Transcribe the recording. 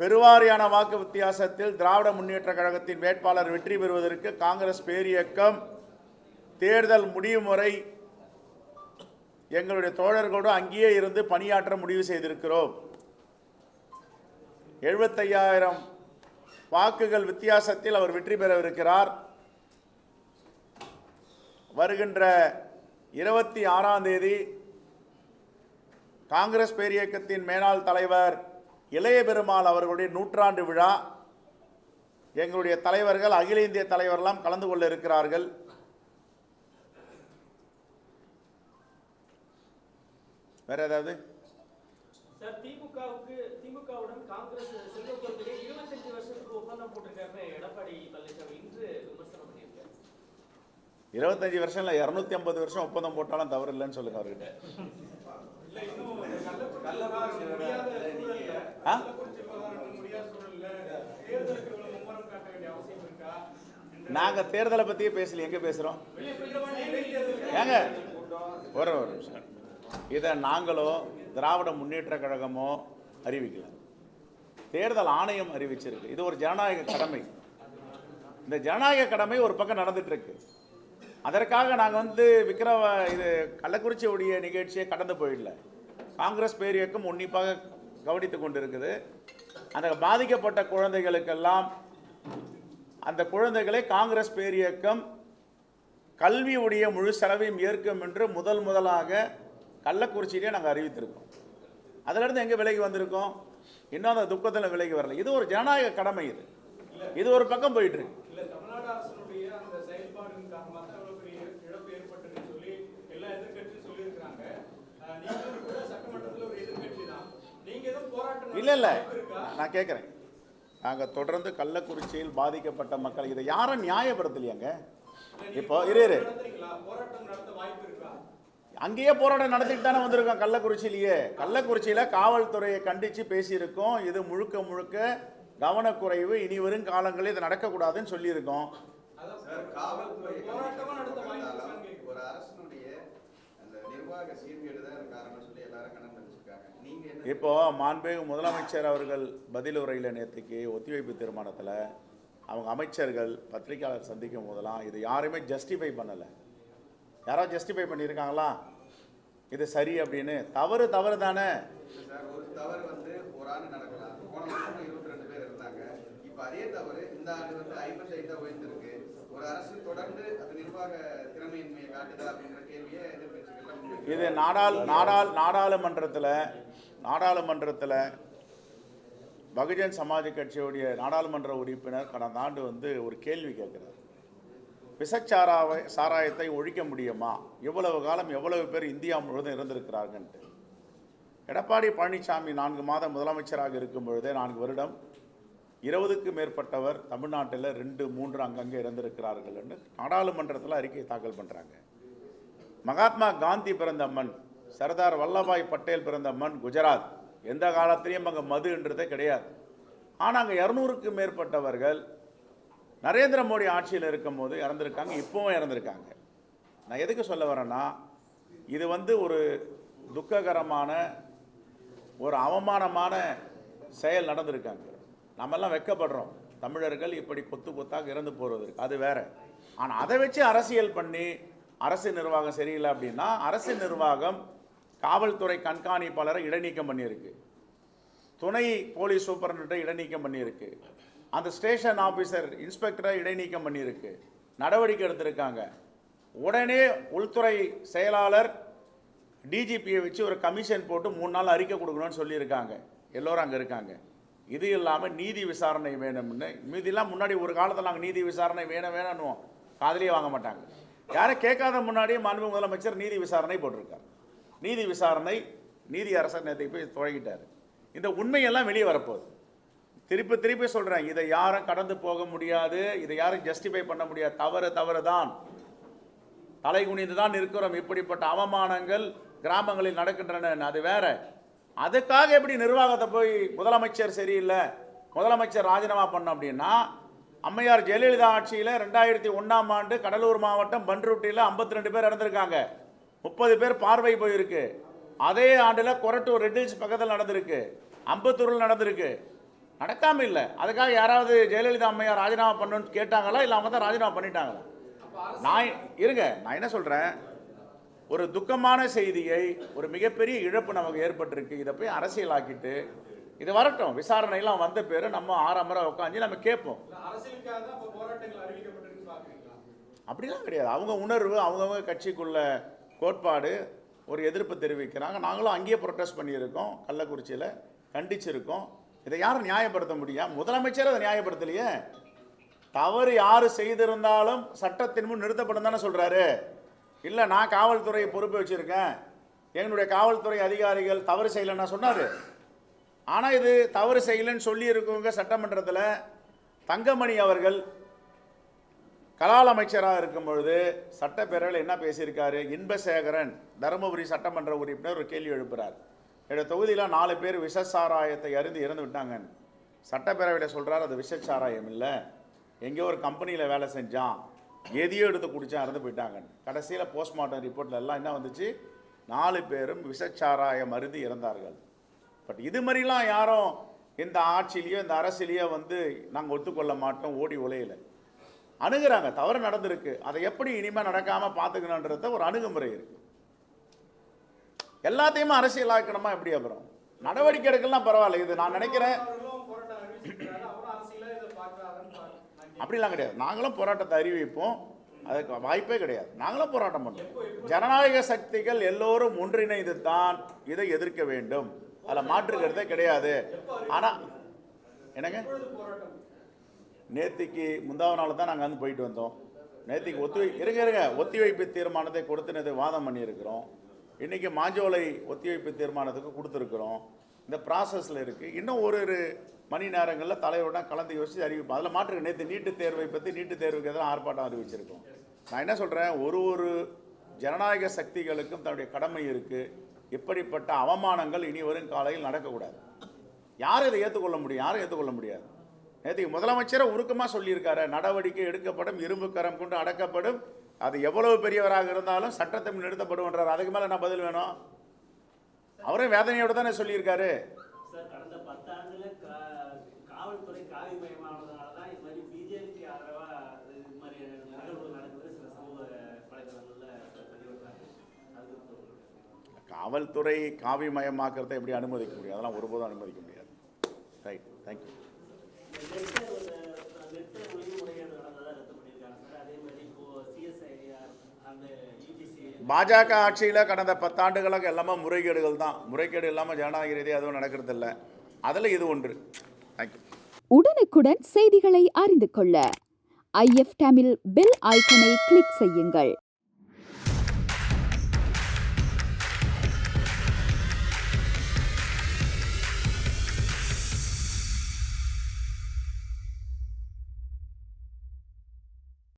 பெருவாரியான வாக்கு வித்தியாசத்தில் திராவிட முன்னேற்ற கழகத்தின் வேட்பாளர் வெற்றி பெறுவதற்கு காங்கிரஸ் பேரியக்கம். தேர்தல் முடியும் வரை எங்களுடைய தோழர்களோடு அங்கேயே இருந்து பணியாற்ற முடிவு செய்திருக்கிறோம். எழுபத்தையாயிரம் வாக்குகள் வித்தியாசத்தில் அவர் வெற்றி பெறவிருக்கிறார். வருகின்ற இருபத்தி ஆறாம் தேதி காங்கிரஸ் பேரியக்கத்தின் மேலாள் தலைவர் இளைய பெருமாள் அவர்களுடைய நூற்றாண்டு விழா. எங்களுடைய தலைவர்கள் அகில இந்திய தலைவரெல்லாம் கலந்து கொள்ள இருக்கிறார்கள். வேற ஏதாவது? இருபத்தஞ்சு வருஷம் இல்லை இரநூத்தி ஐம்பது வருஷம் ஒப்பந்தம் போட்டாலும் தவறு இல்லைன்னு சொல்லுங்க அவர்கிட்ட. ஆ? நாங்க தேர்தலை பத்தியே பேசல. எங்க பேசுறோம்? ஏங்க? ஒரு ஒரு நிமிஷம். இதை நாங்களோ திராவிட முன்னேற்ற கழகமோ அறிவிக்கல. தேர்தல் ஆணையம் அறிவிச்சிருக்கு. இது ஒரு ஜனநாயக கடமை. இந்த ஜனநாயக கடமை ஒரு பக்கம் நடந்துட்டு இருக்கு அதற்காக நாங்கள் வந்து விக்ரம இது கள்ளக்குறிச்சியுடைய நிகழ்ச்சியை கடந்து போயிடல. காங்கிரஸ் பேரியக்கம் உன்னிப்பாக கவனித்து கொண்டிருக்குது. அந்த பாதிக்கப்பட்ட குழந்தைகளுக்கெல்லாம் அந்த குழந்தைகளை காங்கிரஸ் பேரியக்கம் கல்வியுடைய முழு செலவையும் ஏற்கும் என்று முதல் முதலாக கள்ளக்குறிச்சியிலே நாங்கள் அறிவித்திருக்கோம். அதிலிருந்து எங்கே விலகி வந்திருக்கோம்? இன்னும் அந்த துக்கத்தில் விலகி வரல. இது ஒரு ஜனநாயக கடமை இது. இது ஒரு பக்கம் போயிட்டுருக்கு இருக்கு இல்ல தமிழ்நாடு அரசினுடைய அந்த செயல்பாடின் காரணமாக தான் இவ்வளவு பெரிய இழப்பு ஏற்பட்டதுன்னு சொல்லி எல்லா எதிர்க்கட்சியும் சொல்லியிருக்கிறாங்க அஹ் நீங்களும் கூட சட்டமன்றத்துல ஒரு எதிர்க்கட்சி தான் நீங்க எதுவும் போராட்டம் இல்லை இல்லை. நான் கேட்குறேன் நாங்கள் தொடர்ந்து கள்ளக்குறிச்சியில் பாதிக்கப்பட்ட மக்கள் இதை யாரும் நியாயப்படுத்தலையாங்க? இப்போ இரு இரு. அங்கேயே போராட்டம் நடத்திட்டு தானே வந்திருக்கோம் கள்ளக்குறிச்சியிலேயே. கள்ளக்குறிச்சியில் காவல்துறையை கண்டித்து பேசியிருக்கோம். இது முழுக்க முழுக்க கவனக்குறைவு. இனி வரும் காலங்களில் இது நடக்கக்கூடாதுன்னு சொல்லியிருக்கோம் சார், காவல்துறை போராட்டமா நடத்த வாய்ப்பு கண்டிப்பாக இருக்கான்னு ஒரு அரசினுடைய அந்த நிர்வாக சீர்கேடு தான் இதுக்கு காரணம் சொல்லி எல்லாரும் கணக்கு வச்சிருக்காங்க நீங்க என்ன இப்போ மாண்புமிகு முதலமைச்சர் அவர்கள் பதில் உரையில் நேற்றுக்கு ஒத்திவைப்பு தீர்மானத்தில் அவங்க அமைச்சர்கள் பத்திரிகையாளர் சந்திக்கும் போதெல்லாம் இது யாருமே ஜஸ்டிஃபை பண்ணலை. யாராவது ஜஸ்டிஃபை பண்ணியிருக்காங்களா? இது சரி அப்படின்னு. தவறு தவறு தானே. ஒரு அரசு தொடர்ந்து அது நிர்வாக திறமையின்மையை காட்டுதா அப்படின்ற கேள்வியை எதிர்கட்சிகள். இது நாடாள் நாடாள் நாடாளுமன்றத்தில் நாடாளுமன்றத்தில் பகுஜன் சமாஜ் கட்சியுடைய நாடாளுமன்ற உறுப்பினர் கடந்த ஆண்டு வந்து ஒரு கேள்வி கேட்குறார். விஷச்சாராவை சாராயத்தை ஒழிக்க முடியுமா? இவ்வளவு காலம் எவ்வளவு பேர் இந்தியா முழுவதும் இருந்திருக்கிறார்கள்ன்ட்டு. எடப்பாடி பழனிசாமி நான்கு மாதம் முதலமைச்சராக இருக்கும் பொழுதே நான்கு வருடம் இருபதுக்கு மேற்பட்டவர் தமிழ்நாட்டில் ரெண்டு மூன்று அங்கங்கே இறந்திருக்கிறார்கள்னு நாடாளுமன்றத்தில் அறிக்கை தாக்கல் பண்ணுறாங்க மகாத்மா காந்தி பிறந்த மண் சர்தார் வல்லபாய் பட்டேல் பிறந்த மண் குஜராத். எந்த காலத்திலையும் அங்கே மதுன்றதே கிடையாது. ஆனால் அங்கே இரநூறுக்கு மேற்பட்டவர்கள் நரேந்திர மோடி ஆட்சியில் இருக்கும்போது இறந்துருக்காங்க இப்போவும் இறந்துருக்காங்க. நான் எதுக்கு சொல்ல வரேன்னா இது வந்து ஒரு துக்ககரமான ஒரு அவமானமான செயல் நடந்திருக்காங்க. நம்மெல்லாம் வைக்கப்படுறோம். தமிழர்கள் இப்படி கொத்து கொத்தாக இறந்து போகிறதுக்கு அது வேற. ஆனால் அதை வச்சு அரசியல் பண்ணி அரசு நிர்வாகம் சரியில்லை அப்படின்னா அரசு நிர்வாகம் காவல்துறை கண்காணிப்பாளரை இடைநீக்கம் பண்ணியிருக்கு. துணை போலீஸ் சூப்பரண்டை இடைநீக்கம் பண்ணியிருக்கு. அந்த ஸ்டேஷன் ஆஃபீஸர் இன்ஸ்பெக்டரை இடைநீக்கம் பண்ணியிருக்கு. நடவடிக்கை எடுத்திருக்காங்க. உடனே உள்துறை செயலாளர் டிஜிபியை வச்சு ஒரு கமிஷன் போட்டு மூணு நாள் அறிக்கை கொடுக்கணும்னு சொல்லியிருக்காங்க. எல்லோரும் அங்கே இருக்காங்க. இது இல்லாமல் நீதி விசாரணை வேணும்னு. மீதிலாம் முன்னாடி ஒரு காலத்தில் நாங்கள் நீதி விசாரணை வேணும் வேணும்னுவோம். காதலியே வாங்க மாட்டாங்க. யாரும் கேட்காத முன்னாடியே மாண்பு முதலமைச்சர் நீதி விசாரணை போட்டிருக்கார். நீதி விசாரணை நீதி அரசர் நேற்றுக்கு போய் தொடங்கிட்டார். இந்த உண்மையெல்லாம் வெளியே வரப்போகுது. திருப்பி திருப்பி சொல்கிறேன் இதை யாரும் கடந்து போக முடியாது இதை யாரும் ஜஸ்டிஃபை பண்ண முடியாது. தவறு தவறு தான் தலை குனிந்து தான் இருக்கிறோம் இப்படிப்பட்ட அவமானங்கள் கிராமங்களில் நடக்கின்றன. அது வேற. அதுக்காக எப்படி நிர்வாகத்தை போய் முதலமைச்சர் சரியில்லை முதலமைச்சர் ராஜினாமா பண்ணோம் அப்படின்னா அம்மையார் ஜெயலலிதா ஆட்சியில் ரெண்டாயிரத்தி ஒன்றாம் ஆண்டு கடலூர் மாவட்டம் பன்ருட்டியில் ஐம்பத்தி ரெண்டு பேர் இறந்துருக்காங்க. முப்பது பேர் பார்வை போயிருக்கு. அதே ஆண்டில் கொரட்டூர் ரெட்டில்ஸ் பக்கத்தில் நடந்திருக்கு. அம்பத்தூரில் நடந்திருக்கு. நடக்காமல் இல்லை. அதுக்காக யாராவது ஜெயலலிதா அம்மையார் ராஜினாமா பண்ணுன்னு கேட்டாங்களா? இல்லை அவங்க தான் ராஜினாமா பண்ணிட்டாங்களா? நான் இருங்க நான் என்ன சொல்கிறேன் ஒரு துக்கமான செய்தியை ஒரு மிகப்பெரிய இழப்பு நமக்கு ஏற்பட்டிருக்கு. இதை போய் அரசியலாக்கிட்டு இது வரட்டும். விசாரணையெல்லாம் வந்த பேர் நம்ம ஆறாம் முறை உட்காந்து நம்ம கேட்போம். அப்படிலாம் கிடையாது. அவங்க உணர்வு அவங்கவுங்க கட்சிக்குள்ள கோட்பாடு ஒரு எதிர்ப்பு தெரிவிக்கிறாங்க. நாங்களும் அங்கேயே ப்ரொட்டஸ்ட் பண்ணியிருக்கோம். கள்ளக்குறிச்சியில் கண்டிச்சிருக்கோம். இதை யாரும் நியாயப்படுத்த முடியும் முதலமைச்சர் அதை நியாயப்படுத்தலையே. தவறு யார் செய்திருந்தாலும் சட்டத்தின் முன் நிறுத்தப்படும் தானே சொல்கிறாரு இல்லை நான் காவல்துறை பொறுப்பு வச்சுருக்கேன். எங்களுடைய காவல்துறை அதிகாரிகள் தவறு செய்யலைன்னா சொன்னார். ஆனால் இது தவறு செய்யலைன்னு சொல்லியிருக்கவங்க சட்டமன்றத்தில் தங்கமணி அவர்கள் கலால் அமைச்சராக இருக்கும் பொழுது சட்டப்பேரவையில் என்ன பேசியிருக்காரு? இன்பசேகரன் தருமபுரி சட்டமன்ற உறுப்பினர் ஒரு கேள்வி எழுப்புறார். என்னோட தொகுதியில் நாலு பேர் விஷசாராயத்தை அருந்து இறந்து விட்டாங்க சட்டப்பேரவையில் சொல்கிறார் அது விஷச்சாராயம் இல்லை. எங்கேயோ ஒரு கம்பெனியில் வேலை செஞ்சான். எதையோ எடுத்து குடிச்சா இறந்து போயிட்டாங்க கடைசியில் போஸ்ட்மார்ட்டம் ரிப்போர்ட்டில் எல்லாம் என்ன வந்துச்சு? நாலு பேரும் விஷச்சாராயம் அருந்து இறந்தார்கள். பட் இது மாதிரிலாம் யாரும் இந்த ஆட்சியிலையோ இந்த அரசியலையோ வந்து நாங்கள் ஒத்துக்கொள்ள மாட்டோம் ஓடி உலையில அணுகிறாங்க. தவறு நடந்திருக்கு. அதை எப்படி இனிமேல் நடக்காமல் பார்த்துக்கணுன்றத ஒரு அணுகுமுறை இருக்கு. எல்லாத்தையுமே அரசியலாக்கணுமா எப்படி அப்புறம்? நடவடிக்கை எடுக்கலாம் பரவாயில்ல. இது நான் நினைக்கிறேன். அப்படிலாம் கிடையாது. நாங்களும் போராட்டத்தை அறிவிப்போம். அதுக்கு வாய்ப்பே கிடையாது. நாங்களும் போராட்டம் பண்ணுவோம். ஜனநாயக சக்திகள் எல்லோரும் ஒன்றிணைந்து தான் இதை எதிர்க்க வேண்டும். அதில் மாற்றுக்கிறதே கிடையாது. ஆனால் என்னங்க? நேத்திக்கு முந்தாவது நாள் தான் நாங்கள் வந்து போயிட்டு வந்தோம். நேத்திக்கு ஒத்தி இருங்க இருங்க. ஒத்திவைப்பு தீர்மானத்தை கொடுத்துனது வாதம் பண்ணியிருக்கிறோம். இன்றைக்கி மாஞ்சோலை ஒத்திவைப்பு தீர்மானத்துக்கு கொடுத்துருக்குறோம். இந்த ப்ராசஸில் இருக்குது இன்னும் ஒரு ஒரு மணி நேரங்களில் தலைவருடன் கலந்து யோசித்து அறிவிப்போம். அதில் மாற்று நேற்று நீட்டு தேர்வை பற்றி நீட்டு தேர்வுக்கு எதிராக ஆர்ப்பாட்டம் அறிவிச்சிருக்கோம். நான் என்ன சொல்கிறேன் ஒரு ஒரு ஜனநாயக சக்திகளுக்கும் தன்னுடைய கடமை இருக்குது இப்படிப்பட்ட அவமானங்கள் இனி வரும் காலையில் நடக்கக்கூடாது. யாரும் இதை ஏற்றுக்கொள்ள முடியும்? யாரும் ஏற்றுக்கொள்ள முடியாது. நேற்றுக்கு முதலமைச்சரை உருக்கமாக சொல்லியிருக்காரு. நடவடிக்கை எடுக்கப்படும் இரும்பு கரம் கொண்டு அடக்கப்படும். அது எவ்வளவு பெரியவராக இருந்தாலும் சட்டத்தை நிறுத்தப்படும் நிறுத்தப்படும்ன்றார். அதுக்கு மேலே என்ன பதில் வேணும்? அவரும் வேதனையோடு தானே சொல்லியிருக்காரு. காவல்துறை காவிமயமாக்கிறதை எப்படி அனுமதிக்க முடியும்? அதெல்லாம் ஒருபோதும் அனுமதிக்க முடியாது. ரைட் தேங்க்யூ இந்த பாஜக ஆட்சியில் கடந்த பத்தாண்டுகளாக எல்லாமே முறைகேடுகள் தான். முறைகேடு இல்லாமல் ஜனநாயக ரீதியாக எதுவும் நடக்கிறது இல்லை அதில் இது ஒன்று. தேங்க்யூ உடனுக்குடன் செய்திகளை அறிந்து கொள்ள ஐஎஃப் டேமில் பெல் ஐக்கனை கிளிக் செய்யுங்கள்.